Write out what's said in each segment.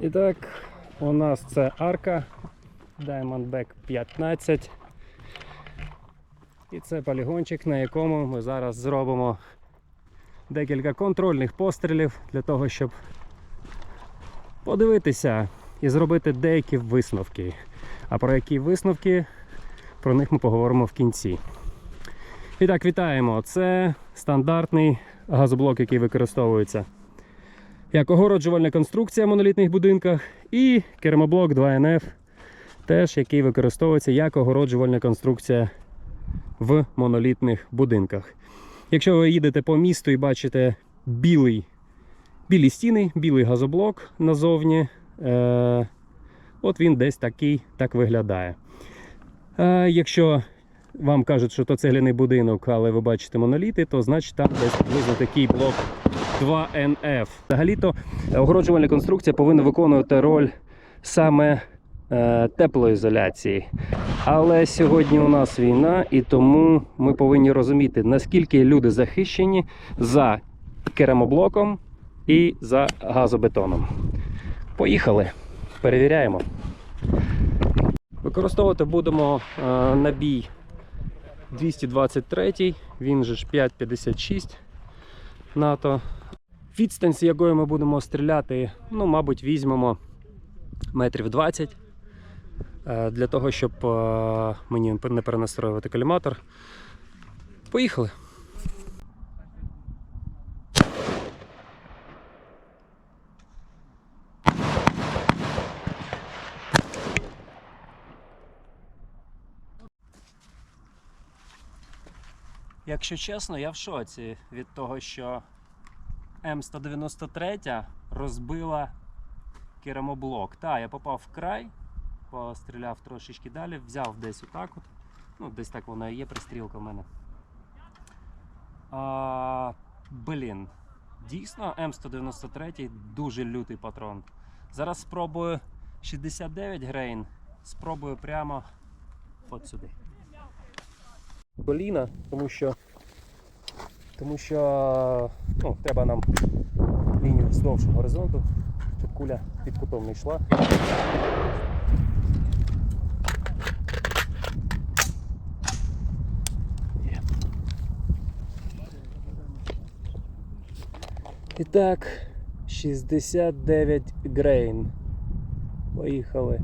І так, у нас це арка Diamondback 15. І це полігончик, на якому ми зараз зробимо декілька контрольних пострілів для того, щоб подивитися і зробити деякі висновки. А про які висновки, про них ми поговоримо в кінці. І так, вітаємо! Це стандартний газоблок, який використовується як огороджувальна конструкція в монолітних будинках, і кермоблок 2NF, теж який використовується як огороджувальна конструкція в монолітних будинках. Якщо ви їдете по місту і бачите білий, білі стіни, білий газоблок назовні, е, от він десь такий так виглядає. Е, якщо вам кажуть, що то цегляний будинок, але ви бачите моноліти, то значить там десь приблизно такий блок 2NF. Взагалі-то е, огороджувальна конструкція повинна виконувати роль саме е, теплоізоляції. Але сьогодні у нас війна, і тому ми повинні розуміти, наскільки люди захищені за керамоблоком і за газобетоном. Поїхали, перевіряємо. Використовувати будемо е, набій 223, він же ж 5,56 НАТО. Відстань, з якою ми будемо стріляти, ну, мабуть, візьмемо метрів 20 е, для того, щоб е, мені не перенастроювати коліматор. Поїхали. Якщо чесно, я в шоці від того, що М193 розбила керамоблок. Та, я попав в край, постріляв трошечки далі, взяв десь отак от. Ну, десь так вона і є, пристрілка в мене. А, блін, дійсно М193 дуже лютий патрон. Зараз спробую 69 грейн, спробую прямо от сюди. Коліна, тому що тому що ну, треба нам лінію вздовж горизонту, щоб куля під кутом не йшла. І так, 69 грейн. Поїхали.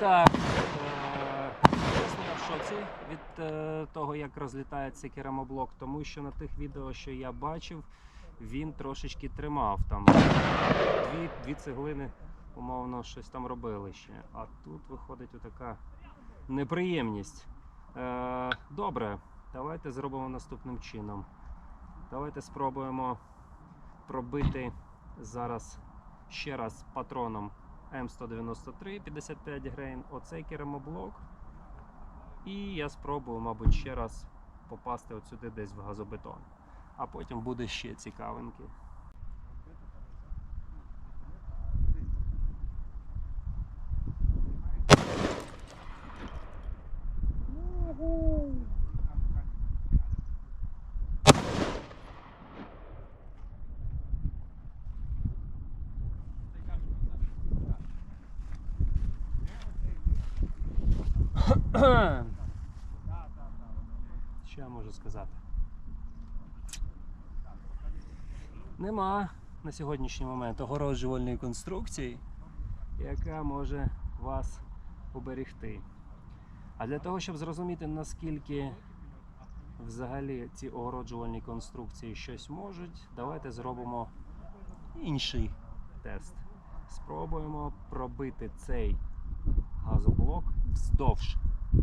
Так, е, я в шоці від е, того, як розлітається керамоблок, тому що на тих відео, що я бачив, він трошечки тримав там. Дві, дві цеглини, умовно, щось там робили ще. А тут виходить отака неприємність. Е, добре, давайте зробимо наступним чином. Давайте спробуємо пробити зараз ще раз патроном М193 55 грейн, оцей керамоблок. І я спробую, мабуть, ще раз попасти от сюди десь в газобетон. А потім буде ще цікавинки. Що я можу сказати? Нема на сьогоднішній момент огороджувальної конструкції, яка може вас уберегти. А для того, щоб зрозуміти, наскільки взагалі ці огороджувальні конструкції щось можуть, давайте зробимо інший тест. Спробуємо пробити цей газоблок вздовж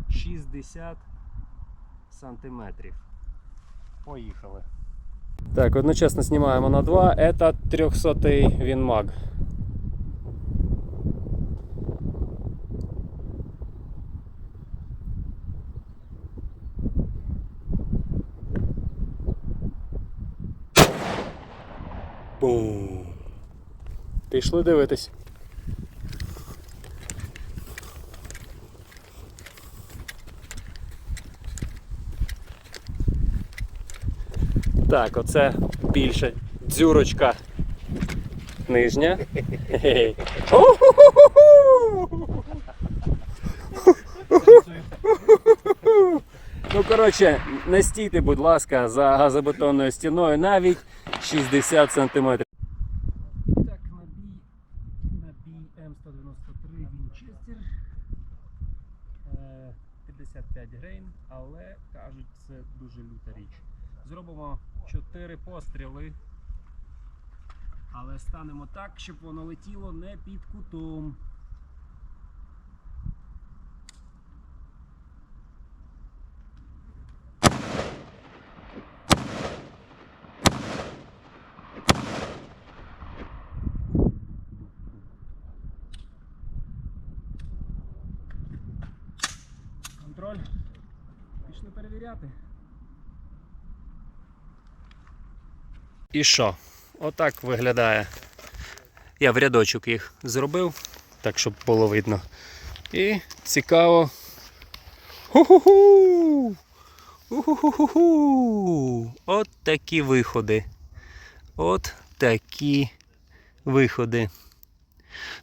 60 сантиметров. Поехали. Так, одночасно знімаємо на 2. Это 300 Винмаг. Бум! Пришло, дивитись. Так, оце більше дзюрочка нижня. Ну, коротше, не стійте, будь ласка, за газобетонною стіною навіть 60 см. Так, набій, набій М193 Вінчестер. Е, 55 грейн, але кажуть, це дуже люта річ. Зробимо 4 постріли. Але станемо так, щоб воно летіло не під кутом. Контроль. Пішли перевіряти. І що? Отак виглядає. Я в рядочок їх зробив, так щоб було видно. І цікаво. Ху-ху-ху! Ху-ху-ху-ху! От такі виходи. От такі виходи.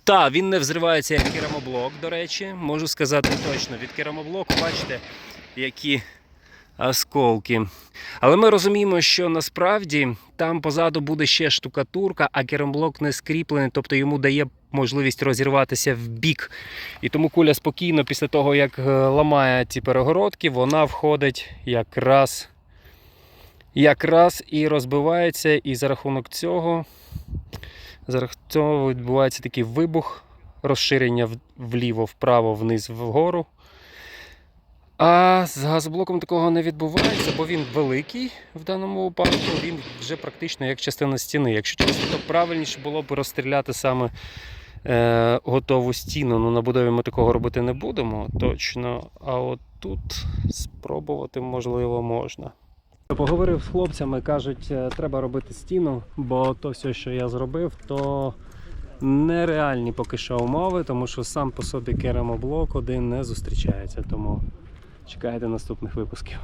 Та, він не взривається як керамоблок, до речі. Можу сказати точно, від керамоблоку, бачите, які осколки. Але ми розуміємо, що насправді там позаду буде ще штукатурка, а керамблок не скріплений, тобто йому дає можливість розірватися в бік. І тому куля спокійно, після того, як е, ламає ці перегородки, вона входить якраз, якраз і розбивається. І за рахунок цього, за рахунок цього відбувається такий вибух, розширення вліво, вправо, вниз, вгору. А з газоблоком такого не відбувається, бо він великий в даному випадку, він вже практично як частина стіни. Якщо чесно, то правильніше було б розстріляти саме е, готову стіну. Ну, на будові ми такого робити не будемо точно. А от тут спробувати можливо можна. Поговорив з хлопцями, кажуть, е, треба робити стіну, бо то все, що я зробив, то нереальні поки що умови, тому що сам по собі керамоблок один не зустрічається. Тому чекайте наступних випусків.